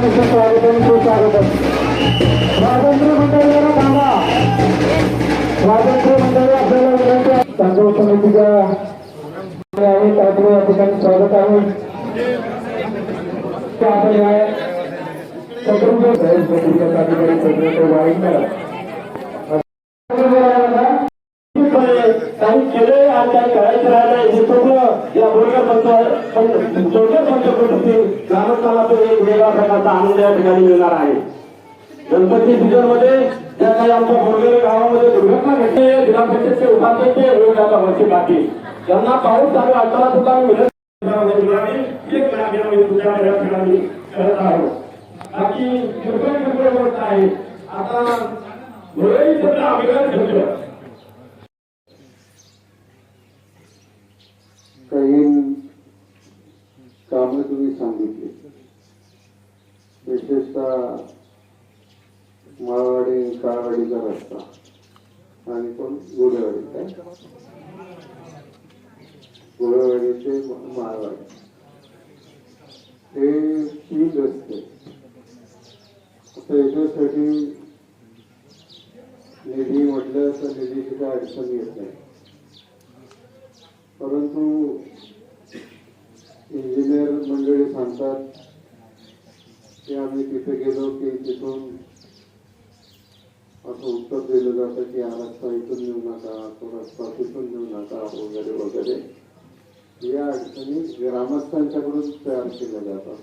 स्वातंत्र्य मंडळी जरा थांबा स्वातंत्र्य मंडळी आपल्याला विनंती आहे. तांदूळ समितीच्या आहे त्यामुळे या ठिकाणी स्वागत आहे. आपण या सदस्य साहेब समितीच्या अधिकारी सदस्य वाईट काही केले आणि काही करायचं राहिलंय हे सगळं या बोलकर पंच चौथ्या पंचकृती ग्रामस्थांना तो एक वेगळा प्रकारचा आनंद या ठिकाणी मिळणार आहे. गणपती सीझनमध्ये ज्या काही आमच्या बोरगेर गावामध्ये दुर्घटना घडली ग्रामपंचायतचे उपाध्यक्ष होईल आता वर्षी बाकी त्यांना पाऊस चालू असताना सुद्धा विनंती एक ठिकाणी करत आहोत. बाकी गोष्ट आहे. आता धुळेही सध्या अभिमान ठेवलं काही कामं तुम्ही सांगितली. विशेषतः माळवाडी काळवाडीचा रस्ता. आणि पण गुडेवाडी काय? गुडेवाडी ते माळवाडी. हे तीन रस्ते. आता याच्यासाठी निधी म्हटलं तर निधीची काय अडचण येत नाही. परंतु इंजिनियर मंडळी सांगतात ते आम्ही तिथे गेलो की तिथून असं उत्तर दिलं जातं की हा रस्ता इथून येऊ नका तो रस्ता तिथून येऊ नका वगैरे वगैरे. या अडचणी ग्रामस्थांच्याकडून तयार केल्या जातात.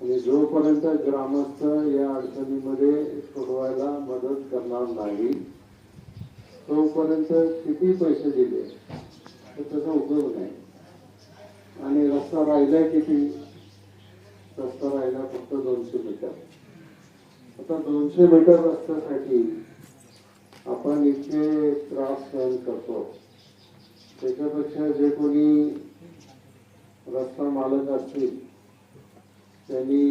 आणि जोपर्यंत ग्रामस्थ या अडचणीमध्ये सोडवायला मदत करणार नाही तोपर्यंत किती पैसे दिले तर त्याचा उपयोग नाही. आणि रस्ता राहिलाय किती? रस्ता राहिला फक्त दोनशे मीटर. आता दोनशे मीटर रस्त्यासाठी आपण इतके त्रास सहन करतो. त्याच्यापेक्षा जे कोणी रस्ता मालक असतील त्यांनी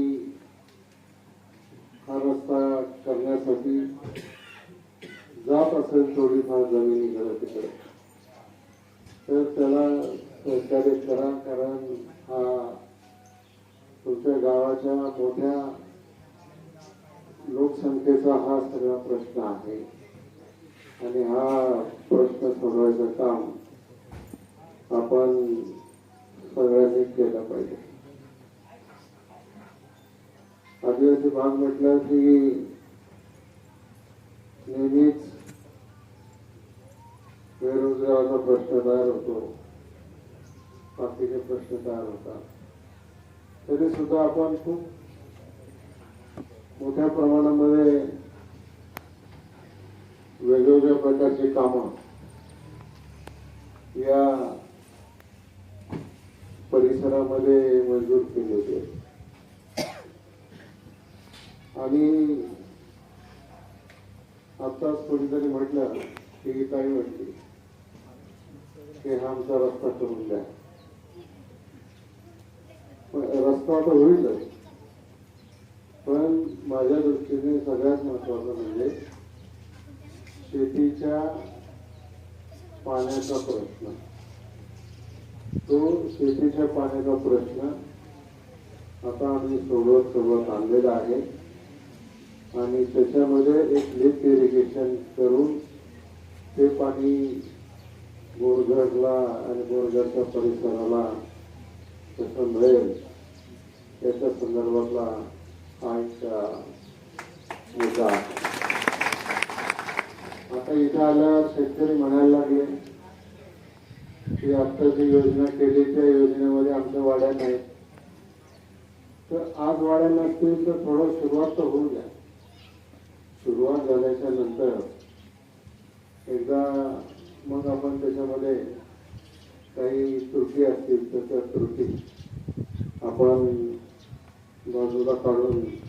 हा रस्ता करण्यासाठी जात असेल थोडीफार जमिनी इकडे तिकडे तर त्याला सहकार्य करा कारण हा तुमच्या गावाच्या मोठ्या लोकसंख्येचा हा सगळा प्रश्न आहे. आणि हा प्रश्न सोडवायचं काम आपण सगळ्यांनी केलं पाहिजे. आदिवासी भाग म्हटलं की नेहमीच बेरोजगाराचा प्रश्न तयार होतो. बाकीचे प्रश्न तयार होतात. तरी सुद्धा आपण खूप मोठ्या प्रमाणामध्ये वेगवेगळ्या प्रकारची कामं या परिसरामध्ये मंजूर केली होते. आणि आत्ताच कोणीतरी म्हटलं की काही म्हटली की हा आमचा रस्ता करून द्या. पण आता होईलच. पण माझ्या दृष्टीने सगळ्यात महत्वाचं म्हणजे शेतीच्या पाण्याचा प्रश्न. तो शेतीच्या पाण्याचा प्रश्न आता आम्ही सोडवत सोडवत आणलेला आहे. आणि त्याच्यामध्ये एक लिफ्ट इरिगेशन करून ते पाणी बोरघरला आणि बोरघरच्या परिसराला कसं मिळेल. याच्या संदर्भातला हा एक मुद्दा आता इथं आल्यावर शेतकरी म्हणायला लागले की आता जी योजना केली त्या योजनेमध्ये आमच्या वाड्या नाहीत. तर आज वाड्या नसतील तर थोडं सुरुवात तर होऊन द्या. सुरुवात झाल्याच्यानंतर एकदा मग आपण त्याच्यामध्ये काही त्रुटी असतील तर त्या त्रुटी आपण Bonjour, la.